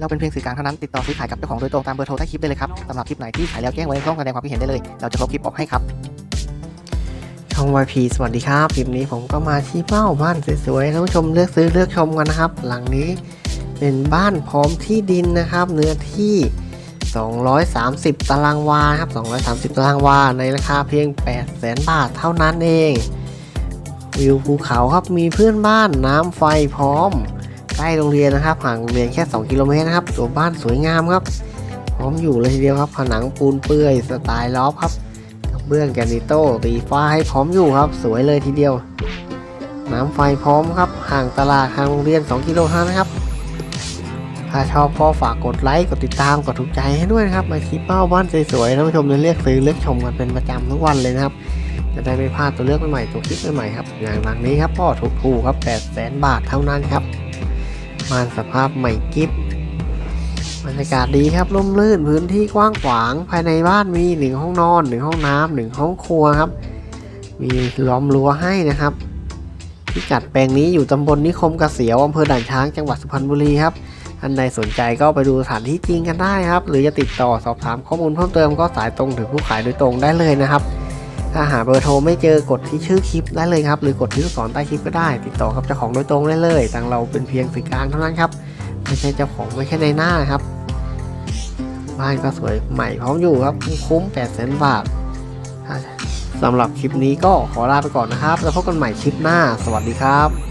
เราเป็นเพียงสื่อกลางเท่านั้นติดต่อซื้อขายกับเจ้าของโดยตรงตามเบอร์โทรใต้คลิปได้เลยครับสำหรับคลิปไหนที่ขายแล้วแจ้งไว้ในช่องแสดงความคิดเห็นได้เลย เราจะลบคลิปออกให้ครับช่อง YP สวัสดีครับคลิปนี้ผมก็มาที่เป้าบ้านสวยๆท่านผู้ชมเลือกซื้อเลือกชมกันนะครับ หลังนี้เป็นบ้านพร้อมที่ดินนะครับ เนื้อที่ 230 ตารางวาครับ 230 ตารางวาในราคาเพียง 800,000 บาทเท่านั้นเองวิวภูเขาครับมีเพื่อนบ้านน้ำไฟพร้อม ใกล้โรงเรียนนะครับห่างโรงเรียนแค่ 2 กิโลเมตรนะครับ ตัวบ้านสวยงามครับ พร้อมอยู่เลยทีเดียวครับ ผนังปูนเปื่อยสไตล์ล็อบครับกระเบื้องแกรนิโต้ตีฟ้าให้พร้อมอยู่ครับ สวยเลยทีเดียว น้ำไฟพร้อมครับห่างตลาดห่างโรงเรียน 2 กิโลเท่านั้นครับ ถ้าชอบก็ฝากกดไลค์กดติดตามกดถูกใจให้ด้วยนะครับมาคลิปเป้าบ้านสวยๆท่านผู้ชมจะเลือกซื้อเลือกชมกันเป็นประจำทุกวันเลยนะครับจะได้ไม่พลาดตัวเลือกใหม่ๆตัวคลิปใหม่ๆครับอย่างหลังนี้ครับก็ถูกๆครับ8 0 0 0 0 0 บาทเท่านั้นครับ มานสภาพใหม่กิฟบรรยากาศดีครับร่มรื่นพื้นที่กว้างขวางภายในบ้านมีหนึ่งห้องนอนหนึ่งห้องน้ำหนึ่งห้องครัวครับ มีล้อมรั้วให้นะครับพิกัดแปลงนี้อยู่ตำบลนิคมเกษียวอำเภอด่านช้างจังหวัดสุพรรณบุรีครับท่านใดสนใจก็ไปดูสถานที่จริงกันได้ครับ หรือจะติดต่อสอบถามข้อมูลเพิ่มเติมก็สายตรงถึงผู้ขายโดยตรงได้เลยนะครับ ถ้าหาเบอร์โทรไม่เจอกดที่ชื่อคลิปได้เลยครับ หรือกดที่ลูกศรใต้คลิปก็ได้ ติดต่อกับเจ้าของโดยตรงได้เลยทางเราเป็นเพียงสื่อกลางเท่านั้นครับไม่ใช่เจ้าของไม่ใช่ในหน้าครับบ้านก็สวยใหม่พร้อมอยู่ครับคุ้ม8 0 0 0 0บาทสำหรับคลิปนี้ก็ขอลาไปก่อนนะครับ แล้วพบกันใหม่คลิปหน้า สวัสดีครับ